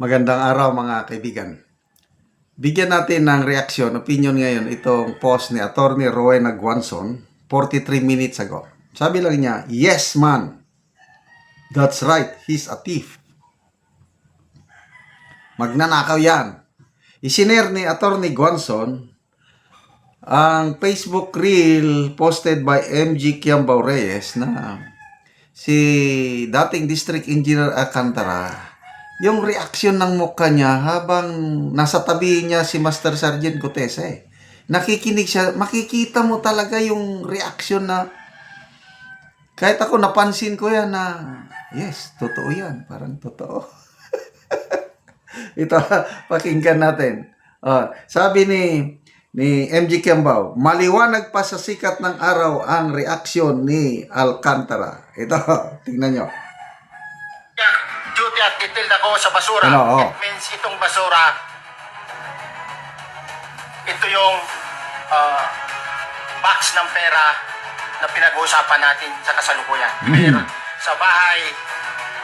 Magandang araw mga kaibigan. Bigyan natin ng reaksyon, opinion ngayon itong post ni Attorney Rowena Guanzon 43 minutes ago. Sabi lang niya, yes man, that's right, he's a thief. Magnanakaw yan. Isiner ni Attorney Guanzon ang Facebook reel posted by MG Kiambao Reyes na si dating District Engineer Alcantara yung reaksyon ng mukha niya habang nasa tabi niya si Master Sergeant Gutesa. Nakikinig siya, makikita mo talaga yung reaksyon na kahit ako napansin ko yan na yes, totoo yan, parang totoo. Ito, pakinggan natin. Ah, sabi ni ni MG Kiambao, maliwanag pa sa sikat ng araw ang reaksyon ni Alcantara. Ito, tingnan nyo. Duty at detailed ako sa basura. Ano, oh. It means itong basura, ito yung ah, box ng pera na pinag-uusapan natin sa kasalukuyan. Mm. Pero sa bahay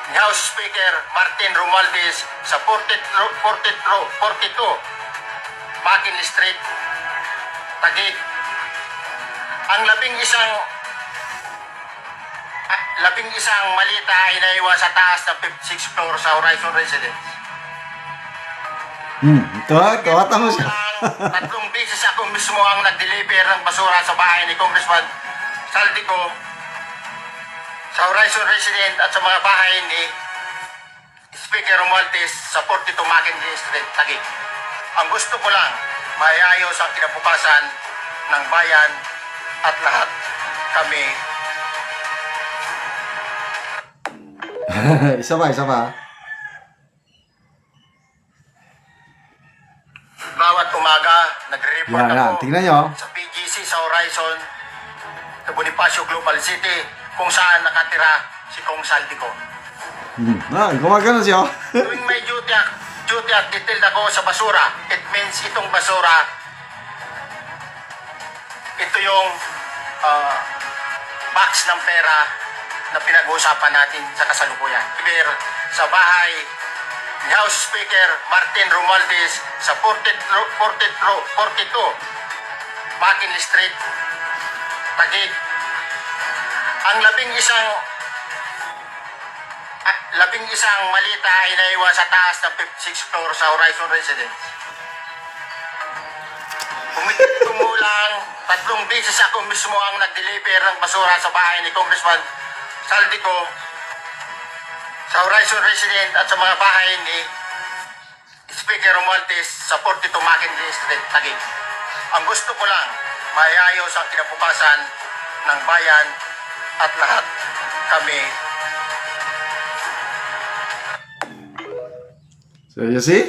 ni House Speaker Martin Romualdez sa 42, 42, 42 Mackinley Street, Taguig. Ang labing isang labing isang malita ay naiwan sa taas ng 56th floor sa Horizon Residence. Hmm, ito, tuwata mo siya. Tatlong beses ako mismo ang nag-deliver ng basura sa bahay ni Congressman Saldico sa Horizon Residence at sa mga bahay ni Speaker Romualdez sa 42 Mackenzie Street, Taguig. Ang gusto ko lang, maayos ang kinabukasan ng bayan at lahat kami isa pa, isa pa. Bawat umaga, nagre-report Yan, yan. ako Tingnan nyo. sa PGC sa Horizon, sa Bonifacio Global City, kung saan nakatira si Kong Saldico. Hmm. Ah, gumagano siya. Tuwing may duty, at- duty at detailed ako sa basura, it means itong basura, ito yung ah, box ng pera na pinag-uusapan natin sa kasalukuyan. Sa bahay ni House Speaker Martin Romualdez sa 42, 42, 42 Mackinley Street, Taguig. Ang labing isang at labing isang malita ay naiwan sa taas ng 56th floor sa Horizon Residence. Kumulang tatlong beses ako mismo ang nag-deliver ng basura sa bahay ni Congressman Saldico sa Horizon Residence at sa mga bahay ni Speaker Romualdez sa 42 Mackenzie Street, Taguig. Ang gusto ko lang, maayos ang kinabukasan ng bayan at lahat kami So, you see?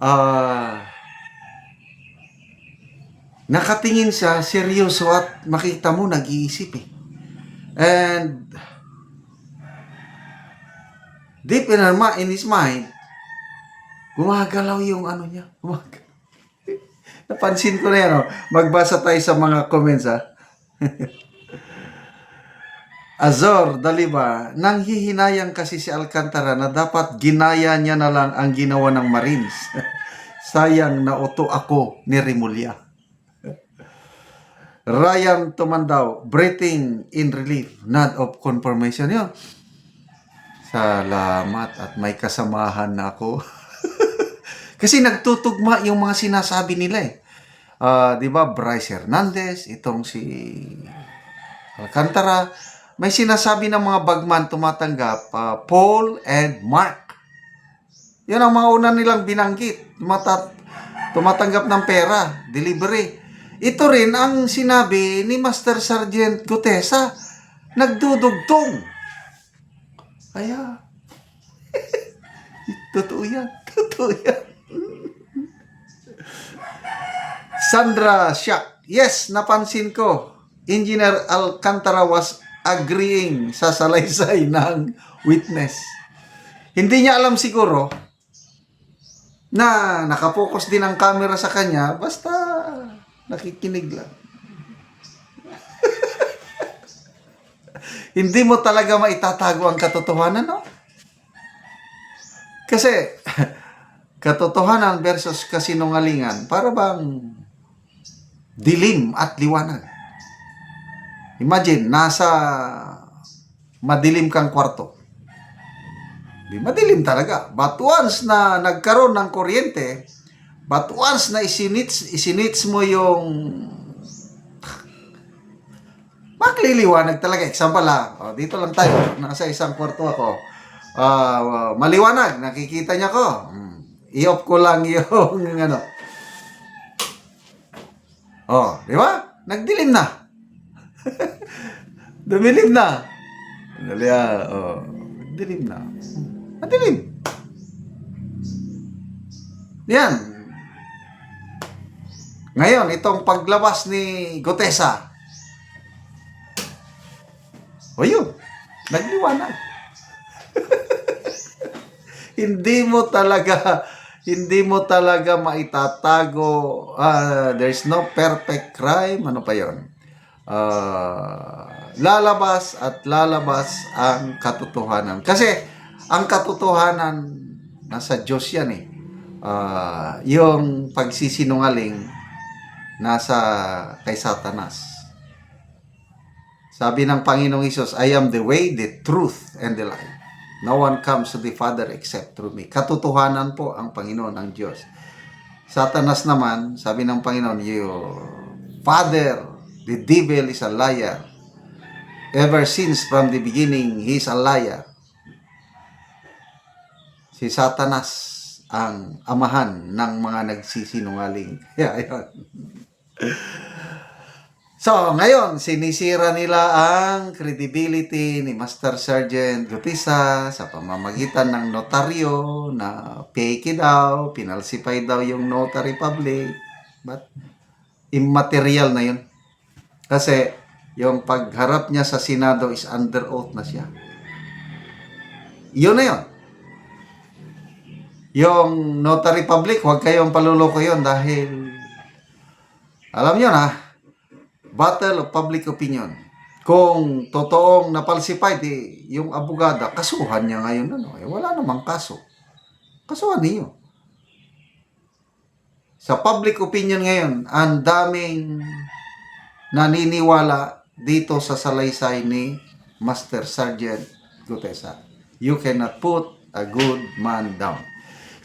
Ah... nakatingin siya, seryoso at makita mo, nag-iisip eh. And deep in, her, in his mind, gumagalaw yung ano niya. Gumagalaw. Napansin ko na yan. Oh. Magbasa tayo sa mga comments ha. Azor, Daliba, nang hihinayang kasi si Alcantara na dapat ginaya niya na lang ang ginawa ng Marines. Sayang na uto ako ni Rimulya. Ryan Tumandaw, breathing in relief, nod of confirmation. Yun. Salamat at may kasamahan na ako. Kasi nagtutugma yung mga sinasabi nila eh. Ah, 'di ba Bryce Hernandez, itong si Alcantara, may sinasabi ng mga bagman tumatanggap, ah, Paul and Mark. Yan ang mga una nilang binanggit. Tumata- tumatanggap ng pera, delivery. Ito rin ang sinabi ni Master Sergeant Gutesa. Nagdudugtong. Kaya, totoo yan. Totoo yan. Sandra Siak. Yes, napansin ko. Engineer Alcantara was agreeing sa salaysay ng witness. Hindi niya alam siguro na nakapokus din ang camera sa kanya basta nakikinig lang. Hindi mo talaga maitatago ang katotohanan, no? Kasi katotohanan versus kasinungalingan, para bang dilim at liwanag. Imagine, nasa madilim kang kwarto. Di madilim talaga. But once na nagkaroon ng kuryente, but once na isinits, isinits mo yung magliliwanag talaga. Example ha, o, dito lang tayo, nasa isang kwarto ako. Ah, maliwanag, nakikita niya ko. Hmm. I-off ko lang yung ano. Oh, di ba? Nagdilim na. Dumilim na. Dali ah, oh. Dilim na. Madilim. Yan. Ngayon, itong paglabas ni Gotesa. O yun, nagliwanag. hindi mo talaga hindi mo talaga maitatago. Ah, there's no perfect crime. Ano pa yon Ah, lalabas at lalabas ang katotohanan. Kasi ang katotohanan nasa Diyos yan eh. Ah, yung pagsisinungaling nasa kay Satanas sabi ng Panginoong Isos, I am the way, the truth, and the life. No one comes to the Father except through me. Katotohanan po ang Panginoon ang Diyos. Satanas naman, sabi ng Panginoon, you, Father, the devil is a liar. Ever since from the beginning, he is a liar. Si Satanas ang amahan ng mga nagsisinungaling. Yeah, ayun. So, ngayon, sinisira nila ang credibility ni Master Sergeant Gutisa sa pamamagitan ng notaryo na fake daw, pinalsify daw yung notary public. But, immaterial na yun. Kasi, yung pagharap niya sa Senado is under oath na siya. Yun na yun. Yung notary public, huwag kayong paluloko yun dahil alam niyo na, battle of public opinion. Kung totoong napalsify, di, yung abogada, kasuhan niya ngayon. Ano, eh, wala namang kaso. Kasuhan niyo. Sa public opinion ngayon, ang daming naniniwala dito sa salaysay ni Master Sergeant Gutesa. You cannot put a good man down.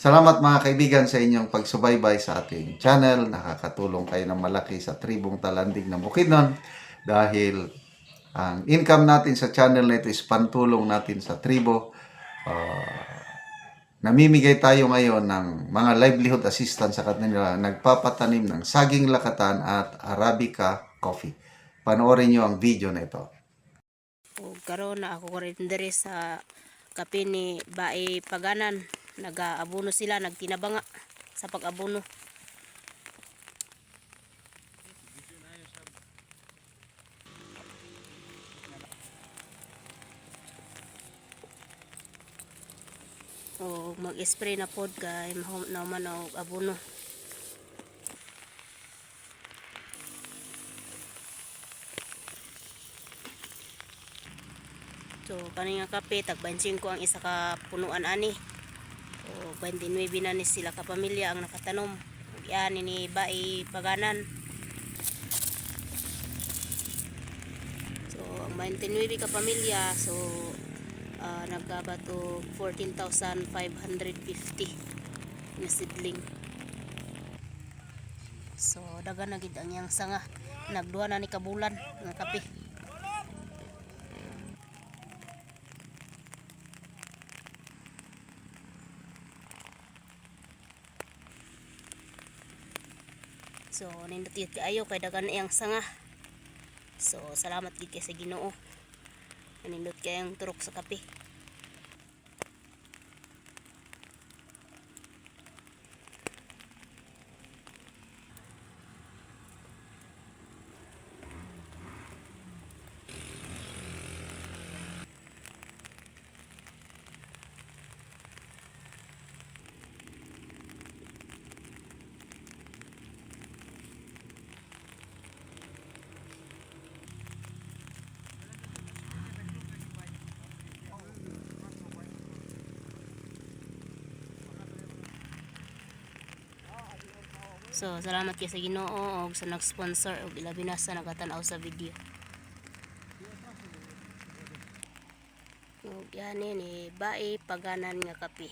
Salamat mga kaibigan sa inyong pagsubaybay sa ating channel. Nakakatulong kayo ng malaki sa tribong talandig ng Bukidnon dahil ang income natin sa channel na ito is pantulong natin sa tribo. Ah, namimigay tayo ngayon ng mga livelihood assistance sa kanila nagpapatanim ng saging lakatan at Arabica coffee. Panoorin nyo ang video na ito. O karon na ako rin sa kape ni Bae Paganan. Nag-aabono sila, nagtinabanga sa pag-abono. O mag-spray na pod kay mahom na man og abono. So, kani nga kape, tag 25 ang isa ka punuan ani. O, 29 na ni sila ka pamilya ang nakatanom. Yan ni Bai Paganan. So, ang 29 ka pamilya, so, uh, nagkabato 14,550 na sidling. So, dagan na gid ang iyang sanga. Nagduha na ni kabulan nga kape. Nindot yun kaayo kay dagan iyang sanga. So, salamat gid kay sa Ginoo. Nindot kay ang turok sa kape. So, salamat kayo sa Ginoo og sa nag-sponsor og ilabi na sa nagatanaw sa video. Ug yan ni Bai Paganan nga kape.